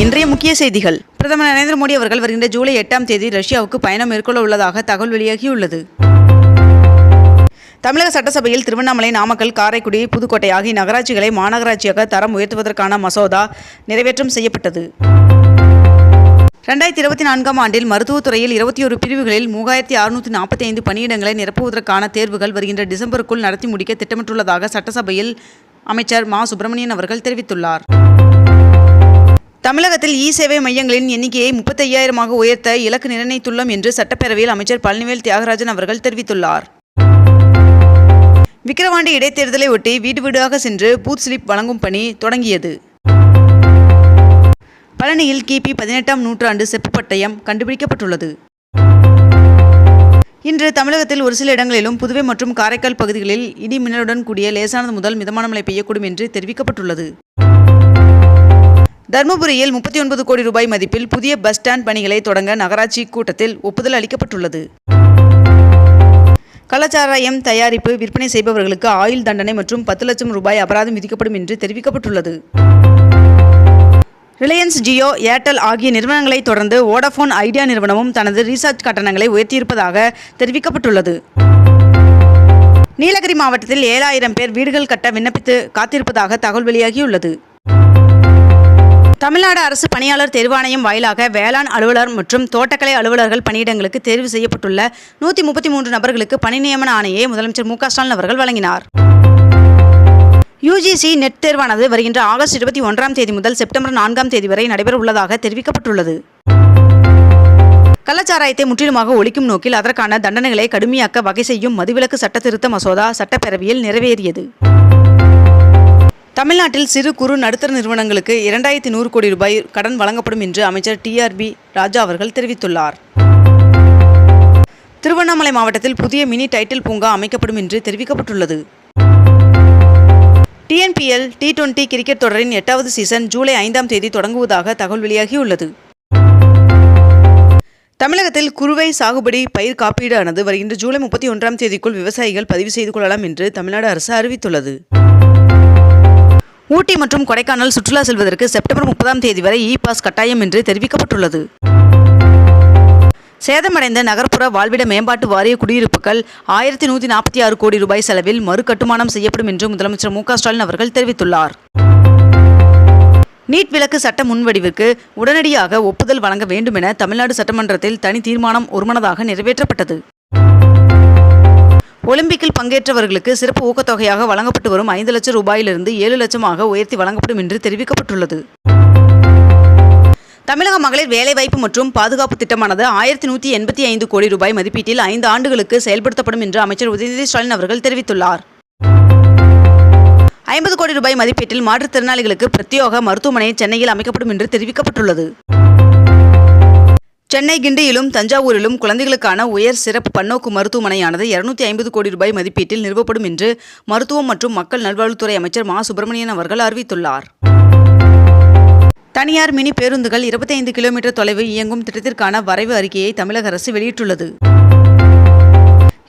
இன்றைய முக்கிய செய்திகள். பிரதமர் நரேந்திர மோடி அவர்கள் வருகின்ற ஜூலை எட்டாம் தேதி ரஷ்யாவுக்கு பயணம் மேற்கொள்ள உள்ளதாக தகவல் வெளியாகியுள்ளது. தமிழக சட்டசபையில் திருவண்ணாமலை நாமக்கல் காரைக்குடி புதுக்கோட்டை ஆகிய நகராட்சிகளை மாநகராட்சியாக தரம் உயர்த்துவதற்கான மசோதா நிறைவேற்றம் செய்யப்பட்டது. ரெண்டாயிரத்தி இருபத்தி நான்காம் ஆண்டில் மருத்துவத்துறையில் இருபத்தி ஒரு பிரிவுகளில் மூவாயிரத்தி அறுநூற்றி நாற்பத்தி ஐந்து பணியிடங்களை நிரப்புவதற்கான தேர்வுகள் வருகின்ற டிசம்பருக்குள் நடத்தி முடிக்க திட்டமிட்டுள்ளதாக சட்டசபையில் அமைச்சர் மா. சுப்பிரமணியன் அவர்கள் தெரிவித்துள்ளார். தமிழகத்தில் இ சேவை மையங்களின் எண்ணிக்கையை முப்பத்தையாயிரமாக உயர்த்த இலக்கு நிர்ணயித்துள்ளோம் என்று சட்டப்பேரவையில் அமைச்சர் பழனிவேல் தியாகராஜன் அவர்கள் தெரிவித்துள்ளார். விக்கிரவாண்டி இடைத்தேர்தலை ஒட்டி வீடு வீடாக சென்று பூத் ஸ்லிப் வழங்கும் பணி தொடங்கியது. பழனியில் கிபி பதினெட்டாம் நூற்றாண்டு செப்பு பட்டயம் கண்டுபிடிக்கப்பட்டுள்ளது. இன்று தமிழகத்தில் ஒரு சில இடங்களிலும் புதுவை மற்றும் காரைக்கால் பகுதிகளில் இடி மின்னலுடன் கூடிய லேசானது முதல் மிதமான மழை பெய்யக்கூடும் என்று தெரிவிக்கப்பட்டுள்ளது. தருமபுரியில் முப்பத்தி ஒன்பது கோடி ரூபாய் மதிப்பில் புதிய பஸ் ஸ்டாண்ட் பணிகளை தொடங்க நகராட்சி கூட்டத்தில் ஒப்புதல் அளிக்கப்பட்டுள்ளது. கள்ளச்சாராயம் தயாரிப்பு விற்பனை செய்பவர்களுக்கு ஆயுள் தண்டனை மற்றும் பத்து லட்சம் ரூபாய் அபராதம் விதிக்கப்படும் என்று தெரிவிக்கப்பட்டுள்ளது. ரிலையன்ஸ் ஜியோ ஏர்டெல் ஆகிய நிறுவனங்களை தொடர்ந்து வோடஃபோன் ஐடியா நிறுவனமும் தனது ரீசார்ஜ் கட்டணங்களை உயர்த்தியிருப்பதாக தெரிவிக்கப்பட்டுள்ளது. நீலகிரி மாவட்டத்தில் ஏழாயிரம் பேர் வீடுகள் கட்ட விண்ணப்பித்து காத்திருப்பதாக தகவல் வெளியாகியுள்ளது. தமிழ்நாடு அரசு பணியாளர் தேர்வாணையம் வாயிலாக வேளாண் அலுவலர் மற்றும் தோட்டக்கலை அலுவலர்கள் பணியிடங்களுக்கு தேர்வு செய்யப்பட்டுள்ள நூற்றி முப்பத்தி மூன்று நபர்களுக்கு பணி நியமன ஆணையை முதலமைச்சர் மு ஸ்டாலின் அவர்கள் வழங்கினார். யுஜிசி நெட் தேர்வானது வருகின்ற ஆகஸ்ட் இருபத்தி ஒன்றாம் தேதி முதல் செப்டம்பர் நான்காம் தேதி வரை நடைபெற உள்ளதாக தெரிவிக்கப்பட்டுள்ளது. கள்ளச்சாராயத்தை முற்றிலுமாக ஒழிக்கும் நோக்கில் அதற்கான தண்டனைகளை கடுமையாக்க வகை செய்யும் மதுவிலக்கு சட்ட திருத்த மசோதா சட்டப்பேரவையில் நிறைவேறியது. தமிழ்நாட்டில் சிறு குறு நடுத்தர நிறுவனங்களுக்கு இரண்டாயிரத்தி நூறு கோடி ரூபாய் கடன் வழங்கப்படும் என்று அமைச்சர் டிஆர்பி ராஜா அவர்கள் தெரிவித்துள்ளார். திருவண்ணாமலை மாவட்டத்தில் புதிய மினி டைட்டில் பூங்கா அமைக்கப்படும் என்று தெரிவிக்கப்பட்டுள்ளது. டிஎன்பிஎல் டி டுவெண்டி கிரிக்கெட் தொடரின் எட்டாவது சீசன் ஜூலை ஐந்தாம் தேதி தொடங்குவதாக தகவல் வெளியாகியுள்ளது. தமிழகத்தில் குறுவை சாகுபடி பயிர் காப்பீடு ஆனது வருகின்ற ஜூலை முப்பத்தி ஒன்றாம் தேதிக்குள் விவசாயிகள் பதிவு செய்து கொள்ளலாம் என்று தமிழ்நாடு அரசு அறிவித்துள்ளது. ஊட்டி மற்றும் கொடைக்கானல் சுற்றுலா செல்வதற்கு செப்டம்பர் முப்பதாம் தேதி வரை இ பாஸ் கட்டாயம் என்று தெரிவிக்கப்பட்டுள்ளது. சேதமடைந்த நகர்ப்புற வாழ்விட மேம்பாட்டு வாரிய குடியிருப்புகள் ஆயிரத்தி நூற்றி நாற்பத்தி ஆறு கோடி ரூபாய் செலவில் மறு கட்டுமானம் செய்யப்படும் என்று முதலமைச்சர் மு ஸ்டாலின் அவர்கள் தெரிவித்துள்ளார். நீட் விலக்கு சட்ட முன்வடிவுக்கு உடனடியாக ஒப்புதல் வழங்க வேண்டும் என தமிழ்நாடு சட்டமன்றத்தில் தனி தீர்மானம் ஒருமனதாக நிறைவேற்றப்பட்டது. ஒலிம்பிக்கில் பங்கேற்றவர்களுக்கு சிறப்பு ஊக்கத்தொகையாக வழங்கப்பட்டு வரும் ஐந்து லட்சம் ரூபாயிலிருந்து ஏழு லட்சமாக உயர்த்தி வழங்கப்படும் என்று தெரிவிக்கப்பட்டுள்ளது. தமிழக மகளிர் வேலைவாய்ப்பு மற்றும் பாதுகாப்பு திட்டமானது ஆயிரத்தி நூற்றி எண்பத்தி ஐந்து கோடி ரூபாய் மதிப்பீட்டில் ஐந்து ஆண்டுகளுக்கு செயல்படுத்தப்படும் என்று அமைச்சர் உதயநிதி ஸ்டாலின் அவர்கள் தெரிவித்துள்ளார். ஐம்பது கோடி ரூபாய் மதிப்பீட்டில் மாற்றுத்திறனாளிகளுக்கு பிரத்யோக மருத்துவமனை சென்னையில் அமைக்கப்படும் என்று தெரிவிக்கப்பட்டுள்ளது. சென்னை கிண்டியிலும் தஞ்சாவூரிலும் குழந்தைகளுக்கான உயர் சிறப்பு பன்னோக்கு மருத்துவமனையானது இருநூத்தி ஐம்பது கோடி ரூபாய் மதிப்பீட்டில் நிறுவப்படும் என்று மருத்துவம் மற்றும் மக்கள் நல்வாழ்வுத்துறை அமைச்சர் மா. சுப்பிரமணியன் அவர்கள் அறிவித்துள்ளார். தனியார் மினி பேருந்துகள் இருபத்தைந்து கிலோமீட்டர் தொலைவு இயங்கும் திட்டத்திற்கான வரைவு அறிக்கையை தமிழக அரசு வெளியிட்டுள்ளது.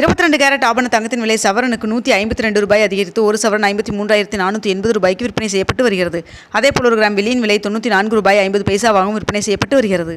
இருபத்தி ரெண்டு கேரட் ஆபண தங்கத்தின் விலை சவரனுக்கு நூற்றி ஐம்பத்தி ரெண்டு ரூபாய் அதிகரித்து ஒரு சவரன் ஐம்பத்தி மூன்றாயிரத்தி நானூற்றி எண்பது ரூபாய்க்கு விற்பனை செய்யப்பட்டு வருகிறது. அதேபோல் ஒரு கிராம் வெளியின் விலை தொண்ணூற்றி நான்கு ரூபாய் ஐம்பது பைசாவாகவும் விற்பனை செய்யப்பட்டு வருகிறது.